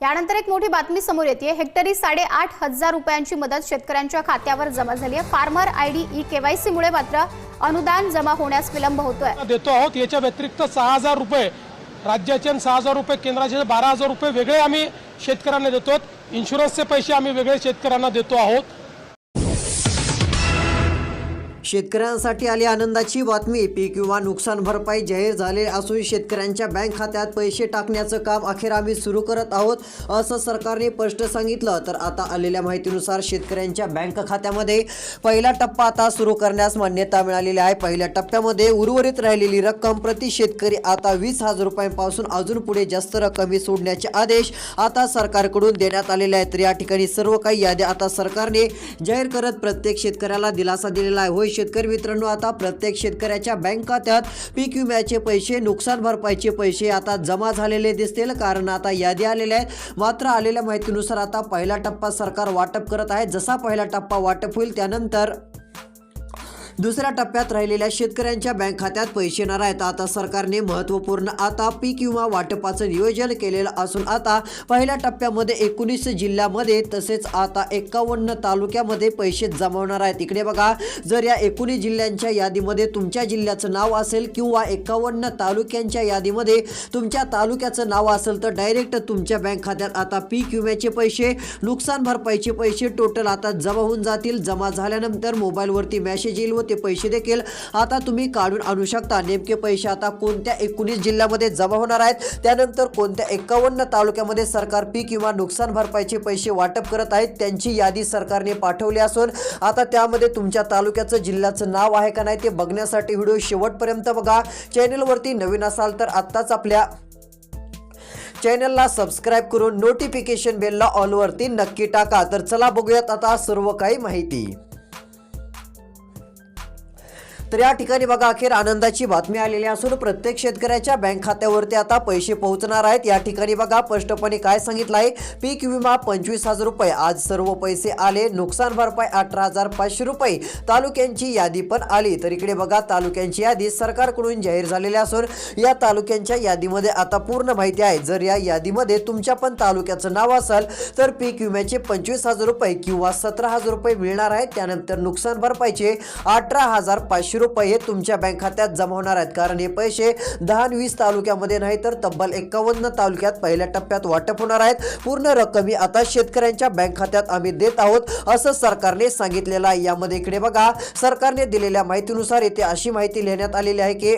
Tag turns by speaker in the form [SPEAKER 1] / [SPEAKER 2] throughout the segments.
[SPEAKER 1] यानंतर एक मोठी बातमी समोर येते हेक्टरी साडेआठ हजार रुपयांची मदत शेतकऱ्यांच्या खात्यावर जमा झाली आहे. Farmer I D E KYC मुळे मात्र अनुदान जमा होण्यास विलंब होतोय.
[SPEAKER 2] देतो आहोत याच्या व्यतिरिक्त सहा हजार रुपये राज्याचे सहा हजार रुपये केंद्राचे बारा हजार रुपये वेगळे आम्ही शेतकऱ्यांना देतो इन्शुरन्सचे पैसे आम्ही वेगळे शेतकऱ्यांना देतो आहोत.
[SPEAKER 3] शेतकऱ्यांसाठी आली आनंदाची बातमी पीक विमा नुकसान भरपाई जाहीर झाले असून शेतकऱ्यांच्या बँक खात्यात पैसे टाकण्याचं काम अखेर आम्ही सुरू करत आहोत असं सरकारने स्पष्ट सांगितलं. तर आता आलेल्या माहितीनुसार शेतकऱ्यांच्या बँक खात्यामध्ये पहिला टप्पा आता सुरू करण्यास मान्यता मिळालेली आहे. पहिल्या टप्प्यामध्ये उर्वरित राहिलेली रक्कम प्रति शेतकरी आता वीस हजार रुपयांपासून अजून पुढे जास्त रक्कमी सोडण्याचे आदेश आता सरकारकडून देण्यात आलेले आहेत. तर या ठिकाणी सर्व काही याद्या आता सरकारने जाहीर करत प्रत्येक शेतकऱ्याला दिलासा दिलेला आहे. होय शेतकरी मित्रांनो आता प्रत्येक शेतकऱ्याच्या बँक खात्यात पीक विम्याचे पैसे नुकसान भरपाईचे पैसे आता जमा झालेले दिसतील. कारण आता यादी आलेल्या आहेत. मात्र आलेल्या माहितीनुसार आता पहिला टप्पा सरकार वाटप करत आहे. जसा पहिला टप्पा वाटप होईल त्यानंतर दुसऱ्या टप्प्यात राहिलेल्या शेतकऱ्यांच्या बँक खात्यात पैसे येणार आहेत आता सरकारने महत्त्वपूर्ण आता पीक विमा वाटपाचं नियोजन केलेलं असून आता पहिल्या टप्प्यामध्ये एकोणीस जिल्ह्यामध्ये तसेच आता एकावन्न तालुक्यामध्ये पैसे जमवणार आहेत. इकडे बघा जर या एकोणीस जिल्ह्यांच्या यादीमध्ये तुमच्या जिल्ह्याचं नाव असेल किंवा एकावन्न तालुक्यांच्या यादीमध्ये तुमच्या तालुक्याचं नाव असेल तर डायरेक्ट तुमच्या बँक खात्यात आता पीक विम्याचे पैसे नुकसान भरपाईचे पैसे टोटल आता जमा होऊन जातील. जमा झाल्यानंतर मोबाईलवरती मेसेज येईल व ते पैसे देखील आता तुम्ही काढून आणू शकता. नेमके पैसे आता कोणत्या एकोणीस जिल्ह्यामध्ये जमा होणार आहेत? त्यानंतर कोणत्या एकावन्न तालुक्यामध्ये सरकार पीक किंवा नुकसान भरपाईचे पैसे वाटप करत आहेत? त्यांची यादी सरकारने पाठवली असून आता त्यामध्ये तुमच्या तालुक्याचं जिल्ह्याचं नाव आहे का नाही ते बघण्यासाठी व्हिडिओ शेवटपर्यंत बघा. चॅनलवरती नवीन असाल तर आत्ताच आपल्या चॅनलला सबस्क्राईब करून नोटिफिकेशन बेलला ऑलवरती नक्की टाका. तर चला बघूयात आता सर्व काही माहिती. तर या ठिकाणी बघा अखेर आनंदाची बातमी आलेली असून प्रत्येक शेतकऱ्याच्या बँक खात्यावरती आता पैसे पोहोचणार आहेत. या ठिकाणी बघा स्पष्टपणे काय सांगितलं आहे पीक विमा पंचवीस हजार रुपये. आज सर्व पैसे आले नुकसान भरपाई अठरा हजार पाचशे रुपये. तालुक्यांची यादी पण आली. तर इकडे बघा तालुक्यांची यादी सरकारकडून जाहीर झालेली असून या तालुक्यांच्या यादीमध्ये आता पूर्ण माहिती आहे. जर या यादीमध्ये तुमच्या पण तालुक्याचं नाव असेल तर पीक विम्याचे पंचवीस हजार रुपये किंवा सतरा हजार रुपये मिळणार आहेत. त्यानंतर नुकसान भरपाईचे अठरा हजार पाचशे रुपये हे तुमच्या बँक खात्यात जमा होणार आहेत. कारण हे पैसे दहा आणि वीस तालुक्यामध्ये नाही तर तब्बल एकावन्न तालुक्यात पहिल्या टप्प्यात वाटप होणार आहेत. पूर्ण रक्कम ही आता शेतकऱ्यांच्या बँक खात्यात आम्ही देत आहोत असं सरकारने सांगितलेलं आहे. यामध्ये इकडे बघा सरकारने दिलेल्या माहितीनुसार इथे अशी माहिती लिहिण्यात आलेली आहे की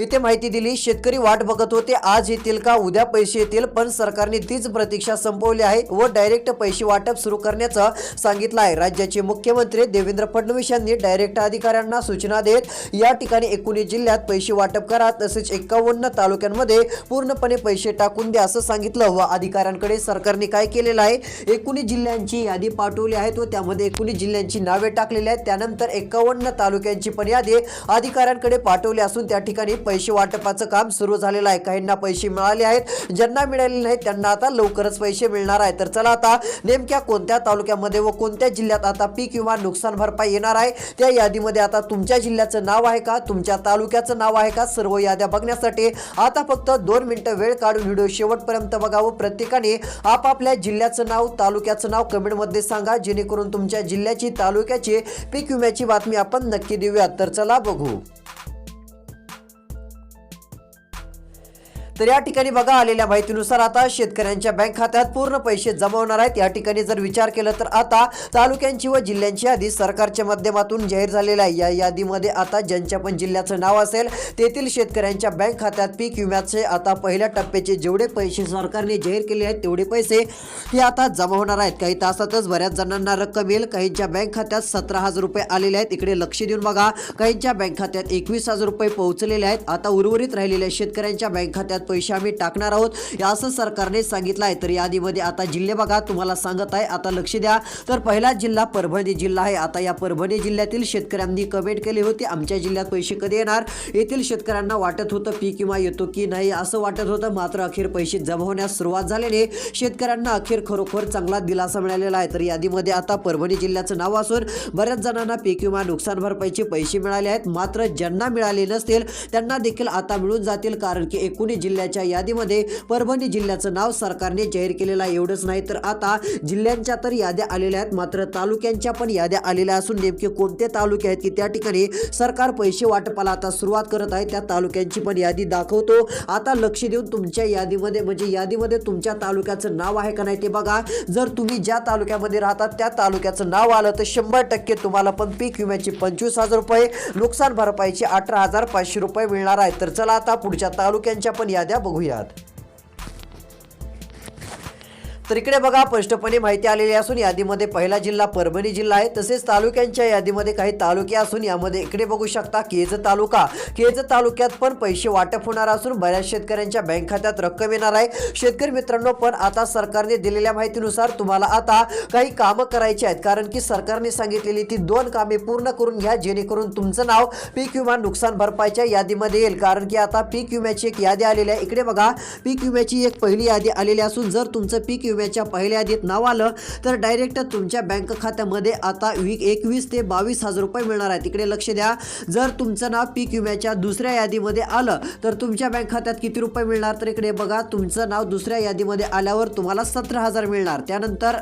[SPEAKER 3] इथे माहिती दिली शेतकरी वाट बघत होते. आज येतील का? उद्या पैसे येतील पण सरकारने तीच प्रतीक्षा संपवली आहे व डायरेक्ट पैसे वाटप सुरू करण्याचं सांगितलं आहे. राज्याचे मुख्यमंत्री देवेंद्र फडणवीस यांनी डायरेक्ट अधिकाऱ्यांना सूचना देत या ठिकाणी एकोणीस जिल्ह्यात पैसे वाटप करा तसेच एकावन्न तालुक्यांमध्ये पूर्णपणे पैसे टाकून द्या असं सांगितलं व अधिकाऱ्यांकडे सरकारने काय केलेलं आहे? एकोणीस जिल्ह्यांची यादी पाठवली आहे व त्यामध्ये एकोणीस जिल्ह्यांची नावे टाकलेली आहेत. त्यानंतर एकावन्न तालुक्यांची पण यादी अधिकाऱ्यांकडे पाठवली असून त्या ठिकाणी पैसे वाटपाचं काम सुरू झालेलं आहे. काहींना पैसे मिळाले आहेत. ज्यांना मिळाले नाहीत त्यांना आता लवकरच पैसे मिळणार आहे तर चला आता नेमक्या कोणत्या तालुक्यामध्ये व कोणत्या जिल्ह्यात आता पीक किंवा नुकसान भरपाई येणार आहे? त्या यादीमध्ये आता तुमच्या जिल्ह्याचं नाव आहे का? तुमच्या तालुक्याचं नाव आहे का? सर्व याद्या बघण्यासाठी आता फक्त दोन मिनिटं वेळ काढून व्हिडिओ शेवटपर्यंत बघावं प्रत्येकाने आपापल्या जिल्ह्याचं नाव तालुक्याचं नाव कमेंटमध्ये सांगा. जेणेकरून तुमच्या जिल्ह्याची तालुक्याची पीक विम्याची बातमी आपण नक्की देऊयात. तर चला बघू. तर या ठिकाणी बघा आलेल्या माहितीनुसार आता शेतकऱ्यांच्या बँक खात्यात पूर्ण पैसे जमा होणार आहेत. या ठिकाणी जर विचार केला तर आता तालुक्यांची व जिल्ह्यांची यादी सरकारच्या माध्यमातून जाहीर झालेला आहे. या यादीमध्ये आता ज्यांच्या पण जिल्ह्याचं नाव असेल तेथील शेतकऱ्यांच्या बँक खात्यात पीक विम्याचे आता पहिल्या टप्प्याचे जेवढे पैसे सरकारने जाहीर केले आहेत तेवढे पैसे हे आता जमा होणार आहेत. काही तासातच बऱ्याच जणांना रक्कम येईल. काहींच्या बँक खात्यात सतरा हजार रुपये आलेले आहेत. इकडे लक्ष देऊन बघा काहींच्या बँक खात्यात एकवीस हजार रुपये पोहोचलेले आहेत. आता उर्वरित राहिलेल्या शेतकऱ्यांच्या बँक खात्यात पैसे आम्ही टाकणार आहोत. असं सरकारने सांगितलं आहे तर यादीमध्ये आता जिल्हे बघा तुम्हाला सांगत आहे. आता लक्ष द्या. तर पहिला जिल्हा परभणी जिल्हा आहे. आता या परभणी जिल्ह्यातील शेतकऱ्यांनी कमेंट केली होती. आमच्या जिल्ह्यात पैसे कधी येणार? येथील शेतकऱ्यांना वाटत होतं पीक विमा येतो की नाही? असं वाटत होतं. मात्र अखेर पैसे जमा होण्यास सुरुवात झाल्याने शेतकऱ्यांना अखेर खरोखर चांगला दिलासा मिळालेला आहे. तर यादीमध्ये आता परभणी जिल्ह्याचं नाव असून बऱ्याच जणांना पीक विमा नुकसान भरपाईचे पैसे मिळाले आहेत. मात्र ज्यांना मिळाले नसतील त्यांना देखील आता मिळून जातील. कारण की एकूणही जिल्ह्यात जिल्ह्याच्या यादीमध्ये परभणी जिल्ह्याचं नाव सरकारने जाहीर केलेलं आहे. एवढंच नाही तर आता जिल्ह्यांच्या तर याद्या आलेल्या आहेत. मात्र तालुक्यांच्या पण याद्या आलेल्या असून नेमके कोणते तालुके आहेत की त्या ठिकाणी सरकार पैसे वाटपाला आता सुरुवात करत आहे त्या तालुक्यांची पण यादी दाखवतो. आता लक्ष देऊन तुमच्या यादीमध्ये म्हणजे यादीमध्ये तुमच्या तालुक्याचं नाव आहे का नाही ते बघा. जर तुम्ही ज्या तालुक्यामध्ये राहतात त्या तालुक्याचं नाव आलं तर शंभर टक्के तुम्हाला पण पीक विम्याची पंचवीस हजार रुपये नुकसान भरपाईची अठरा हजार पाचशे रुपये मिळणार आहे. तर चला आता पुढच्या तालुक्यांच्या पण याद्या बघूयात. तर इकडे बघा स्पष्टपणे माहिती आलेली असून यादीमध्ये पहिला जिल्हा परभणी जिल्हा आहे. तसेच तालुक्यांच्या यादीमध्ये काही तालुके असून यामध्ये इकडे बघू शकता केज तालुका. केज तालुक्यात पण पैसे वाटप होणार असून बऱ्याच शेतकऱ्यांच्या बँक खात्यात रक्कम येणार आहे. शेतकरी मित्रांनो पण आता सरकारने दिलेल्या माहितीनुसार तुम्हाला आता काही कामं करायची आहेत. कारण की सरकारने सांगितलेली ती दोन कामे पूर्ण करून घ्या जेणेकरून तुमचं नाव पीक विमा नुकसान भरपाईच्या यादीमध्ये येईल. कारण की आता पीक विम्याची एक यादी आलेली आहे. इकडे बघा पीक विम्याची एक पहिली यादी आलेली असून जर तुमचं पीक विमा विम्याच्या पहिल्या यादीत नाव आलं तर डायरेक्ट तुमच्या बँक खात्यामध्ये आता वीक एकवीस ते बावीस हजार रुपये मिळणार आहे तिकडे लक्ष द्या. जर तुमचं नाव पीक विम्याच्या दुसऱ्या यादीमध्ये आलं तर तुमच्या बँक खात्यात किती रुपये मिळणार? तर इकडे बघा तुमचं नाव दुसऱ्या यादीमध्ये आल्यावर तुम्हाला सतरा हजार मिळणार. त्यानंतर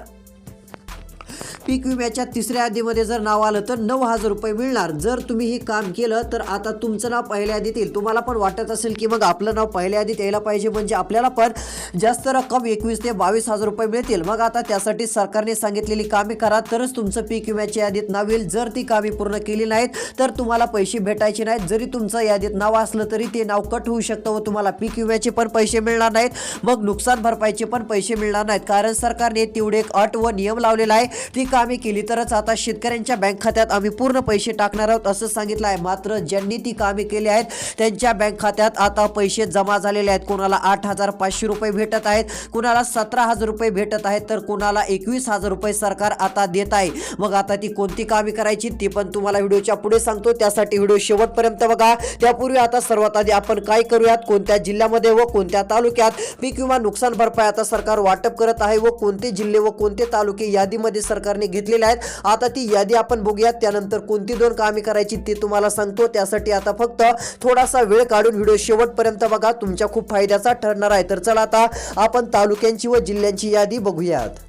[SPEAKER 3] पीक विम्याच्या तिसऱ्या यादीमध्ये जर नाव आलं तर नऊ हजार रुपये मिळणार. जर तुम्ही हे काम केलं तर आता तुमचं नाव पहिल्या यादीत येईल. तुम्हाला पण वाटत असेल की मग आपलं नाव पहिल्या यादीत यायला पाहिजे. म्हणजे आपल्याला पण जास्त रक्कम एकवीस ते बावीस हजार रुपये मिळतील. मग आता त्यासाठी सरकारने सांगितलेली कामे करा. तरच तुमचं पीक विम्याच्या यादीत नाव येईल. जर ती कामे पूर्ण केली नाहीत तर तुम्हाला पैसे भेटायचे नाहीत. जरी तुमचं यादीत नाव असलं तरी ते नाव कट होऊ शकतं व तुम्हाला पीक विम्याचे पण पैसे मिळणार नाहीत. मग नुकसान भरपाईचे पण पैसे मिळणार नाहीत. कारण सरकारने तेवढे एक अट व नियम लावलेला आहे. ती कामे केली तरच आता शेतकऱ्यांच्या बँक खात्यात आम्ही पूर्ण पैसे टाकणार आहोत असं सांगितलं आहे मात्र ज्यांनी ती कामे केली आहेत त्यांच्या बँक खात्यात आता पैसे जमा झालेले आहेत. कोणाला आठ हजार पाचशे रुपये भेटत आहेत कुणाला सतरा हजार रुपये भेटत आहेत तर कुणाला एकवीस हजार रुपये सरकार आता देत आहे. मग आता ती कोणती कामे करायची ती पण तुम्हाला व्हिडिओच्या पुढे सांगतो. त्यासाठी व्हिडिओ शेवटपर्यंत बघा. त्यापूर्वी आता सर्वात आधी आपण काय करूयात? कोणत्या जिल्ह्यामध्ये व कोणत्या तालुक्यात पीक विमा नुकसान भरपाई आता सरकार वाटप करत आहे व कोणते जिल्हे व कोणते तालुके यादीमध्ये सरकारने घेतलेले आहेत. आता ती यादी आपण बघूयात. त्यानंतर कोणती दोन कामे करायची ते तुम्हाला सांगतो. त्यासाठी आता फक्त थोडासा वेळ काढून व्हिडिओ शेवटपर्यंत बघा. तुमच्या खूप फायद्याचा ठरणार आहे. तर चला आता आपण तालुक्यांची व जिल्ह्यांची यादी बघूयात.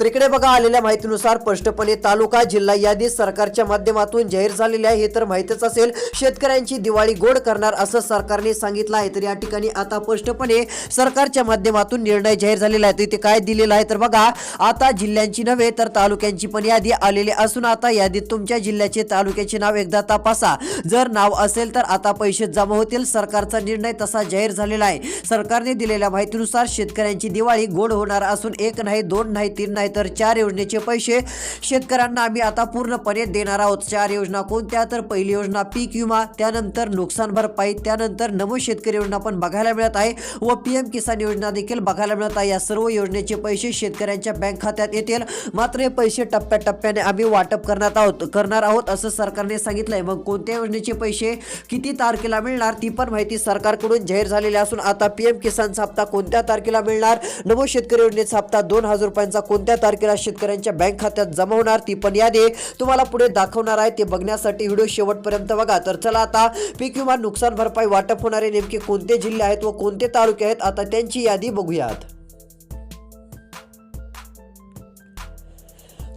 [SPEAKER 3] तर इकडे बघा आलेल्या माहितीनुसार स्पष्टपणे तालुका जिल्हा यादी सरकारच्या माध्यमातून जाहीर झालेली आहे. हे तर माहितीच असेल शेतकऱ्यांची दिवाळी गोड करणार असं सरकारने सांगितलं आहे. तर या ठिकाणी आता स्पष्टपणे सरकारच्या माध्यमातून निर्णय जाहीर झालेला आहे. तर इथे काय दिलेलं आहे तर बघा आता जिल्ह्यांची नव्हे तर तालुक्यांची पण यादी आलेली असून आता यादीत तुमच्या जिल्ह्याचे तालुक्याचे नाव एकदा तपासा. जर नाव असेल तर आता पैसे जमा होतील. सरकारचा निर्णय तसा जाहीर झालेला आहे. सरकारने दिलेल्या माहितीनुसार शेतकऱ्यांची दिवाळी गोड होणार असून एक नाही दोन नाही तीन नाही तर चार योजनेचे पैसे शेतकऱ्यांना आम्ही आता पूर्णपणे देणार आहोत. चार योजना कोणत्या? तर पहिली योजना पीक विमा त्यानंतर नुकसान भरपाई त्यानंतर नमो शेतकरी योजना पण बघायला मिळत आहे व पी एम किसान योजना देखील बघायला मिळत आहे. या सर्व योजनेचे पैसे शेतकऱ्यांच्या बँक खात्यात येतील. मात्र हे पैसे टप्प्याटप्प्याने आम्ही वाटप करण्यात आहोत करणार आहोत असं सरकारने सांगितलंय. मग कोणत्या योजनेचे पैसे किती तारखेला मिळणार ती पण माहिती सरकारकडून जाहीर झालेली असून आता पीएम किसानचा हप्ता कोणत्या तारखेला मिळणार? नमो शेतकरी योजनेचा हप्ता दोन हजार रुपयांचा कोणत्या तारखेला शेतकऱ्यांच्या बँक खात्यात जमा होणार ती पण यादी तुम्हाला पुढे दाखवणार आहे. ते बघण्यासाठी व्हिडिओ शेवटपर्यंत बघा. तर चला आता पीक विमा नुकसान भरपाई वाटप होणारे नेमके कोणते जिल्हे आहेत व कोणते तालुके आहेत? आता त्यांची यादी बघूयात.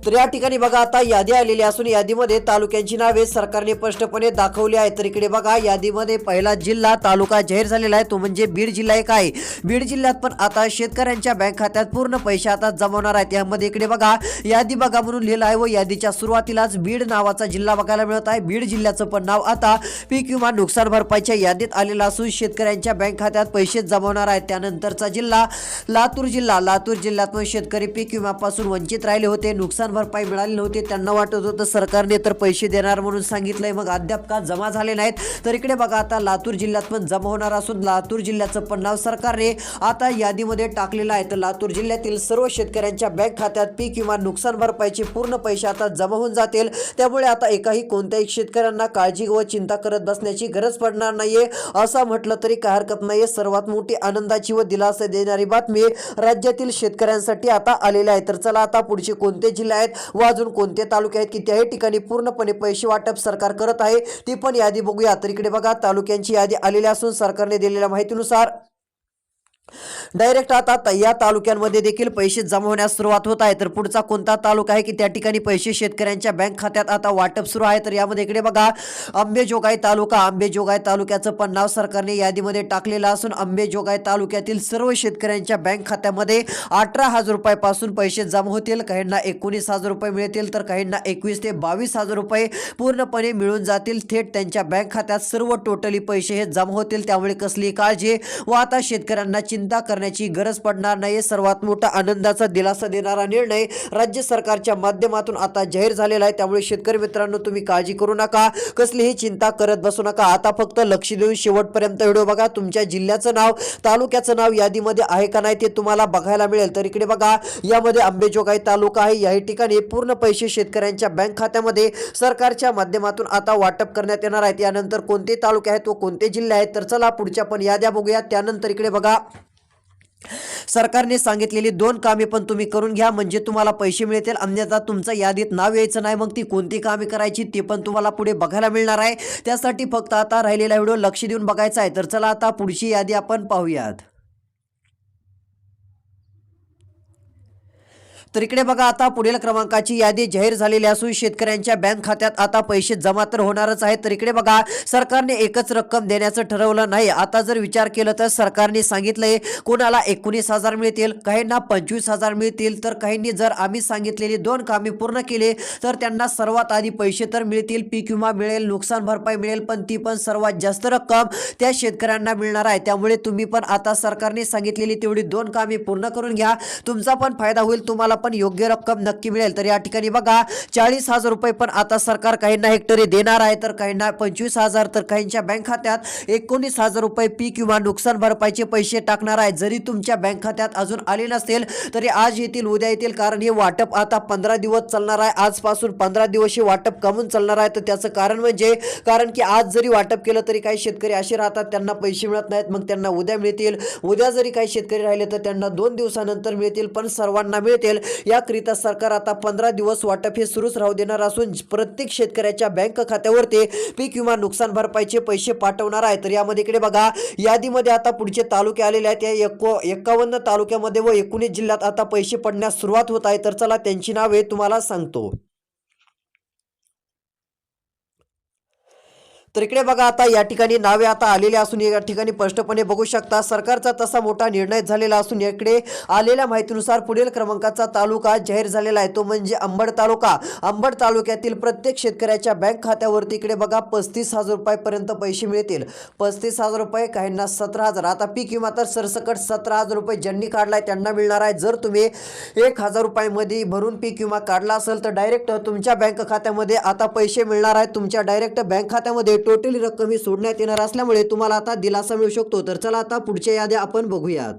[SPEAKER 3] तर या ठिकाणी बघा आता यादी आलेली असून यादीमध्ये तालुक्यांची नावे सरकारने स्पष्टपणे दाखवली आहेत. तर इकडे बघा यादीमध्ये पहिला जिल्हा तालुका जाहीर झालेला आहे तो म्हणजे बीड जिल्हा एक आहे. बीड जिल्ह्यात पण आता शेतकऱ्यांच्या बँक खात्यात पूर्ण पैसे आता जमवणार आहेत. यामध्ये इकडे बघा यादी बघा म्हणून लिहिलं आहे व यादीच्या सुरुवातीलाच बीड नावाचा जिल्हा बघायला मिळत आहे. बीड जिल्ह्याचं पण नाव आता पीक विमा नुकसान भरपाईच्या यादीत आलेलं असून शेतकऱ्यांच्या बँक खात्यात पैसे जमवणार आहेत. त्यानंतरचा जिल्हा लातूर जिल्हा. लातूर जिल्ह्यात पण शेतकरी पीक विम्यापासून वंचित राहिले होते. नुकसान भरपाई मिळाली नव्हती. त्यांना वाटत होतं सरकारने तर पैसे देणार म्हणून सांगितलंय. मग अद्याप का जमा झाले नाहीत? तर इकडे बघा आता लातूर जिल्ह्यात पण जमा होणार असून लातूर जिल्ह्याचं पण नाव सरकारने आता यादीमध्ये टाकलेलं आहे. तर लातूर जिल्ह्यातील सर्व शेतकऱ्यांच्या बँक खात्यात पीक विमा नुकसान भरपाईचे पूर्ण पैसे आता जमा होऊन जातील. त्यामुळे आता एकाही कोणत्याही शेतकऱ्यांना काळजी व चिंता करत बसण्याची गरज पडणार नाहीये. असं म्हटलं तरी काय हरकत नाहीये. सर्वात मोठी आनंदाची व दिलासा देणारी बातमी राज्यातील शेतकऱ्यांसाठी आता आलेली आहे. तर चला आता पुढचे कोणते जिल्हे आहेत. व अजून कोणते तालुके आहेत की त्याही ठिकाणी पूर्णपणे पैसे वाटप सरकार करत आहे ती पण यादी बघूया. तर इकडे बघा तालुक्यांची यादी आलेली असून सरकारने दिलेल्या माहितीनुसार डायरेक्ट आता त- या तालुक्यांमध्ये देखील पैसे जमा होण्यास सुरुवात होत आहे. तर पुढचा कोणता तालुका आहे की त्या ठिकाणी पैसे शेतकऱ्यांच्या बँक खात्यात आता वाटप सुरू आहे? तर यामध्ये इकडे बघा आंबेजोगाई तालुका. आंबेजोगाई तालुक्याचं पण नाव सरकारने यादीमध्ये टाकलेलं असून आंबेजोगाई तालुक्यातील सर्व शेतकऱ्यांच्या बँक खात्यामध्ये अठरा हजार रुपयापासून पैसे जमा होतील. काहींना एकोणीस हजार रुपये मिळतील तर काहींना एकवीस ते बावीस हजार रुपये पूर्णपणे मिळून जातील. थेट त्यांच्या बँक खात्यात सर्व टोटली पैसे हे जमा होतील. त्यामुळे कसली काळजी व आता शेतकऱ्यांना चिंता करण्याची गरज पडणार नाही सर्वात मोठा आनंदाचा दिलासा देणारा निर्णय राज्य सरकारच्या माध्यमातून आता जाहीर झालेला आहे. त्यामुळे शेतकरी मित्रांनो तुम्ही काळजी करू नका. कसलीही चिंता करत बसू नका. आता फक्त लक्ष देऊन शेवटपर्यंत व्हिडिओ बघा. तुमच्या जिल्ह्याचं नाव तालुक्याचं नाव यादीमध्ये आहे का नाही ते तुम्हाला बघायला मिळेल. तर इकडे बघा. यामध्ये आंबेजोगाई तालुका आहे. याही ठिकाणी पूर्ण पैसे शेतकऱ्यांच्या बँक खात्यामध्ये सरकारच्या माध्यमातून आता वाटप करण्यात येणार आहेत यानंतर कोणते तालुके आहेत व कोणते जिल्हे आहेत? तर चला पुढच्या पण याद्या बघूया. त्यानंतर इकडे बघा. सरकारने सांगितलेली दोन कामे पण तुम्ही करून घ्या म्हणजे तुम्हाला पैसे मिळतील अन्यथा तुमचं यादीत नाव यायचं नाही मग ती कोणती कामे करायची ते पण तुम्हाला पुढे बघायला मिळणार आहे. त्यासाठी फक्त आता राहिलेला व्हिडिओ लक्ष देऊन बघायचा आहे. तर चला आता पुढची यादी आपण पाहूयात. तर इकडे बघा आता पुढील क्रमांकाची यादी जाहीर झालेली असून शेतकऱ्यांच्या बँक खात्यात आता पैसे जमा तर होणारच आहेत. तर इकडे बघा सरकारने एकच रक्कम देण्याचं ठरवलं नाही. आता जर विचार केला तर सरकारने सांगितलंय कोणाला एकोणीस हजार मिळतील काहींना पंचवीस हजार मिळतील. तर काहींनी जर आम्ही सांगितलेली दोन कामे पूर्ण केले तर त्यांना सर्वात आधी पैसे तर मिळतील पीक विमा मिळेल नुकसान भरपाई मिळेल पण ती पण सर्वात जास्त रक्कम त्या शेतकऱ्यांना मिळणार आहे. त्यामुळे तुम्ही पण आता सरकारने सांगितलेली तेवढी दोन कामे पूर्ण करून घ्या. तुमचा पण फायदा होईल तुम्हाला पण योग्य रक्कम नक्की मिळेल. तर या ठिकाणी बघा चाळीस हजार रुपये पण आता सरकार काहींना हेक्टरी देणार आहे तर काहींना पंचवीस हजार तर काहींच्या बँक खात्यात एकोणीस हजार रुपये पीक किंवा नुकसान भरपाईचे पैसे टाकणार आहे. जरी तुमच्या बँक खात्यात अजून आले नसेल तरी आज येतील उद्या येतील कारण हे वाटप आता पंधरा दिवस चालणार आहे. आजपासून पंधरा दिवस हे वाटप कमून चालणार आहे. तर त्याचं कारण म्हणजे कारण की आज जरी वाटप केलं तरी काही शेतकरी असे राहतात त्यांना पैसे मिळत नाहीत मग त्यांना उद्या मिळतील. उद्या जरी काही शेतकरी राहिले तर त्यांना दोन दिवसानंतर मिळतील पण सर्वांना मिळतील. याकरिता सरकार आता पंधरा दिवस वाटप हे सुरूच राहू देणार असून प्रत्येक शेतकऱ्याच्या बँक खात्यावरती पीक विमा नुकसान भरपाईचे पैसे पाठवणार आहे तर यामध्ये इकडे बघा यादीमध्ये आता पुढचे तालुके आलेले आहेत. या एको एकावन्न तालुक्यामध्ये व एकोणीस जिल्ह्यात आता पैसे पडण्यास सुरुवात होत आहे. तर चला त्यांची नावे तुम्हाला सांगतो. तर इकडे बघा आता या ठिकाणी नावे आता आलेले असून या ठिकाणी स्पष्टपणे बघू शकता सरकारचा तसा मोठा निर्णय झालेला असून याकडे आलेल्या माहितीनुसार पुढील क्रमांकाचा तालुका जाहीर झालेला आहे. तो म्हणजे अंबड तालुका. अंबड तालुक्यातील प्रत्येक शेतकऱ्याच्या बँक खात्यावरती इकडे बघा पस्तीस हजार रुपयापर्यंत पैसे मिळतील. पस्तीस हजार रुपये काहींना सतरा हजार. आता पीक विमा तर सरसकट सतरा हजार रुपये ज्यांनी काढलाय त्यांना मिळणार आहे. जर तुम्ही एक हजार रुपयामध्ये भरून पीक विमा काढला असेल तर डायरेक्ट तुमच्या बँक खात्यामध्ये आता पैसे मिळणार आहेत तुमच्या डायरेक्ट बँक खात्यामध्ये टोटल रक्कम ही सोडण्यात येणार असल्यामुळे तुम्हाला आता दिलासा मिळू शकतो. तर चला आता पुढच्या याद्या आपण बघूयात.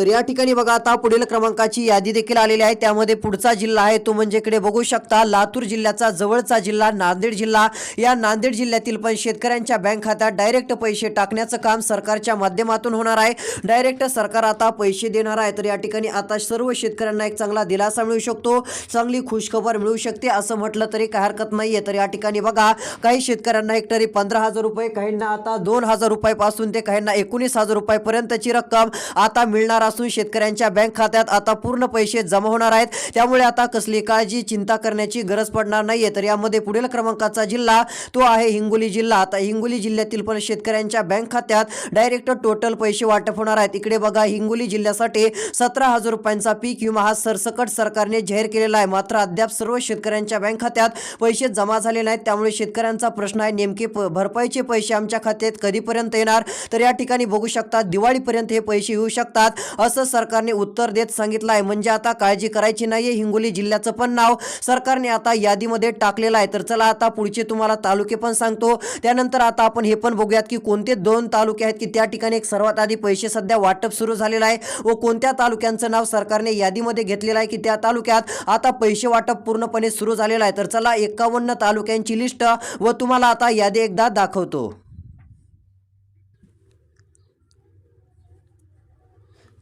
[SPEAKER 3] तर या ठिकाणी बघा आता पुढील क्रमांकाची यादी देखील आलेली आहे. त्यामध्ये पुढचा जिल्हा आहे. तो म्हणजे इकडे बघू शकता लातूर जिल्ह्याचा जवळचा जिल्हा नांदेड जिल्हा. या नांदेड जिल्ह्यातील पण शेतकऱ्यांच्या बँक खात्यात डायरेक्ट पैसे टाकण्याचं काम सरकारच्या माध्यमातून होणार आहे. डायरेक्ट सरकार आता पैसे देणार आहे. तर या ठिकाणी आता सर्व शेतकऱ्यांना एक चांगला दिलासा मिळू शकतो. चांगली खुशखबर मिळू शकते असं म्हटलं तरी काही हरकत नाहीये. तर या ठिकाणी बघा काही शेतकऱ्यांना हेक्टरी पंधरा हजार रुपये काहींना आता दोन हजार रुपयापासून ते काहींना एकोणीस हजार रुपयापर्यंतची रक्कम आता मिळणार असून शेतकऱ्यांच्या बँक खात्यात आता पूर्ण पैसे जमा होणार आहेत. त्यामुळे आता कसली काळजी चिंता करण्याची गरज पडणार नाहीये. तर यामध्ये पुढील क्रमांकाचा जिल्हा तो आहे हिंगोली जिल्हा. आता हिंगोली जिल्ह्यातील पण शेतकऱ्यांच्या बँक खात्यात डायरेक्ट टोटल पैसे वाटप होणार आहेत. इकडे बघा हिंगोली जिल्ह्यासाठी सतरा हजार रुपयांचा पीक विमा हा सरसकट सरकारने जाहीर केलेला आहे. मात्र अद्याप सर्व शेतकऱ्यांच्या बँक खात्यात पैसे जमा झाले नाहीत. त्यामुळे शेतकऱ्यांचा प्रश्न आहे नेमके प- भरपाईचे पैसे आमच्या खात्यात कधीपर्यंत येणार? तर या ठिकाणी बघू शकता दिवाळीपर्यंत हे पैसे येऊ शकतात. असं सरकारने उत्तर देत सांगितलं आहे. म्हणजे आता काळजी करायची नाहीये. हिंगोली जिल्ह्याचं पण नाव सरकारने आता यादीमध्ये टाकलेलं आहे. तर चला आता पुढचे तुम्हाला तालुके पण सांगतो. त्यानंतर आता आपण हे पण बघूयात की कोणते दोन तालुके आहेत की त्या ठिकाणी एक सर्वात आधी पैसे सध्या वाटप सुरू झालेलं आहे व कोणत्या तालुक्यांचं नाव सरकारने यादीमध्ये घेतलेलं आहे की त्या तालुक्यात आता पैसे वाटप पूर्णपणे सुरू झालेलं आहे. तर चला एकावन्न तालुक्यांची लिस्ट व तुम्हाला आता यादी एकदा दाखवतो.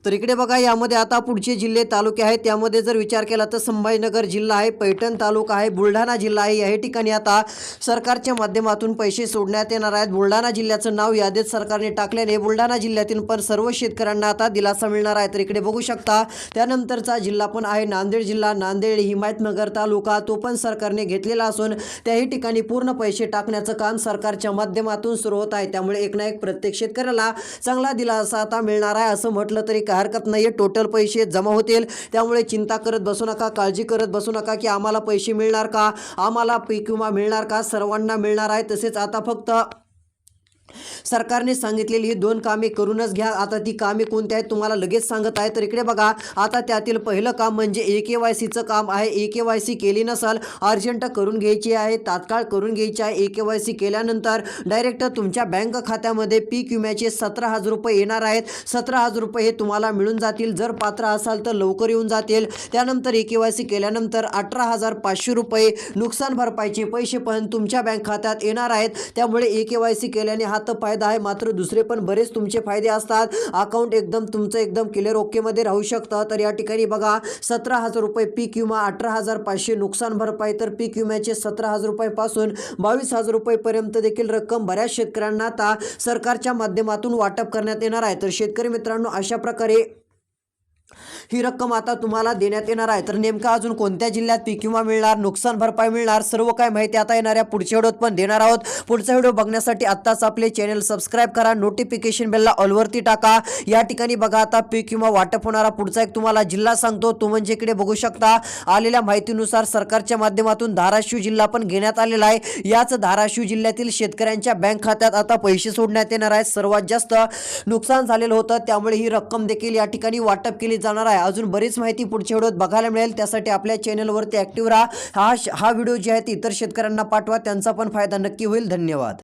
[SPEAKER 3] तर इकडे बघा यामध्ये आता पुढचे जिल्हे तालुके आहेत. त्यामध्ये जर विचार केला तर संभाजीनगर जिल्हा आहे पैठण तालुका आहे बुलढाणा जिल्हा आहे. या ठिकाणी आता सरकारच्या माध्यमातून पैसे सोडण्यात येणार आहेत. बुलढाणा जिल्ह्याचं नाव यादीत सरकारने टाकल्याने बुलढाणा जिल्ह्यातील पण सर्व शेतकऱ्यांना आता दिलासा मिळणार आहे. तर इकडे बघू शकता त्यानंतरचा जिल्हा पण आहे नांदेड जिल्हा. नांदेड हिमायतनगर तालुका तो पण सरकारने घेतलेला असून त्याही ठिकाणी पूर्ण पैसे टाकण्याचं काम सरकारच्या माध्यमातून सुरू होत आहे. त्यामुळे एक ना एक प्रत्येक शेतकऱ्याला चांगला दिलासा आता मिळणार आहे असं म्हटलं तरी काय हरकत नाही आहे टोटल पैसे जमा होतील. त्यामुळे चिंता करत बसू नका काळजी करत बसू नका की आम्हाला पैसे मिळणार का? आम्हाला पीक विमा मिळणार का? सर्वांना मिळणार आहे तसेच आता फक्त सरकारने सांगितलेली ही दोन कामे करूनच घ्या. आता ती कामे कोणती आहेत तुम्हाला लगेच सांगत आहे. तर इकडे बघा आता त्यातील पहिलं काम म्हणजे ए के वाय सीचं काम आहे. ए के वाय सी केली नसाल अर्जंट करून घ्यायची आहे तात्काळ करून घ्यायची आहे. ए के वाय सी केल्यानंतर डायरेक्ट तुमच्या बँक खात्यामध्ये पीक विम्याचे सतरा हजार रुपये येणार आहेत. सतरा हजार रुपये हे तुम्हाला मिळून जातील. जर पात्र असाल तर लवकर येऊन जातील. त्यानंतर ए के वाय सी केल्यानंतर अठरा हजार पाचशे रुपये नुकसान भरपाईचे पैसे पण तुमच्या बँक खात्यात येणार आहेत. त्यामुळे ए के वाय सी केल्याने हा तर फायदा आहे मात्र दुसरे पण बरेच तुमचे फायदे असतात. अकाउंट एकदम तुमचं एकदम क्लिअर ओकेमध्ये राहू शकतं. तर या ठिकाणी बघा सतरा हजार रुपये पीक विमा अठरा हजार पाचशे नुकसान भरपाई. तर पीक विम्याचे सतरा हजार रुपयापासून बावीस हजार रुपयेपर्यंत देखील रक्कम बऱ्याच शेतकऱ्यांना आता सरकारच्या माध्यमातून वाटप करण्यात येणार आहे. तर शेतकरी मित्रांनो अशा प्रकारे ही रक्कम आता तुम्हाला देण्यात येणार आहे. तर नेमका अजून कोणत्या जिल्ह्यात पीक विमा मिळणार नुकसान भरपाई मिळणार सर्व काय माहिती आता येणाऱ्या पुढच्या व्हिडिओत पण देणार आहोत. पुढचा व्हिडिओ बघण्यासाठी आत्ताच आपले चॅनल सबस्क्राईब करा नोटिफिकेशन बेलला ऑलवरती टाका. या ठिकाणी बघा आता पीक विमा वाटप होणारा पुढचा एक तुम्हाला जिल्हा सांगतो. तू म्हणजे इकडे बघू शकता आलेल्या माहितीनुसार सरकारच्या माध्यमातून धाराशिव जिल्हा पण घेण्यात आलेला आहे. याच धाराशिव जिल्ह्यातील शेतकऱ्यांच्या बँक खात्यात आता पैसे सोडण्यात येणार आहेत. सर्वात जास्त नुकसान झालेलं होतं त्यामुळे ही रक्कम देखील या ठिकाणी वाटप केली जाणार आहे. अजून बरीच माहिती पुढच्या व्हिडिओत बघायला मिळेल. त्यासाठी आपल्या चॅनलवरती ॲक्टिव्ह राहा. हा हा व्हिडिओ जे आहे ते इतर शेतकऱ्यांना पाठवा. त्यांचा पण फायदा नक्की होईल. धन्यवाद.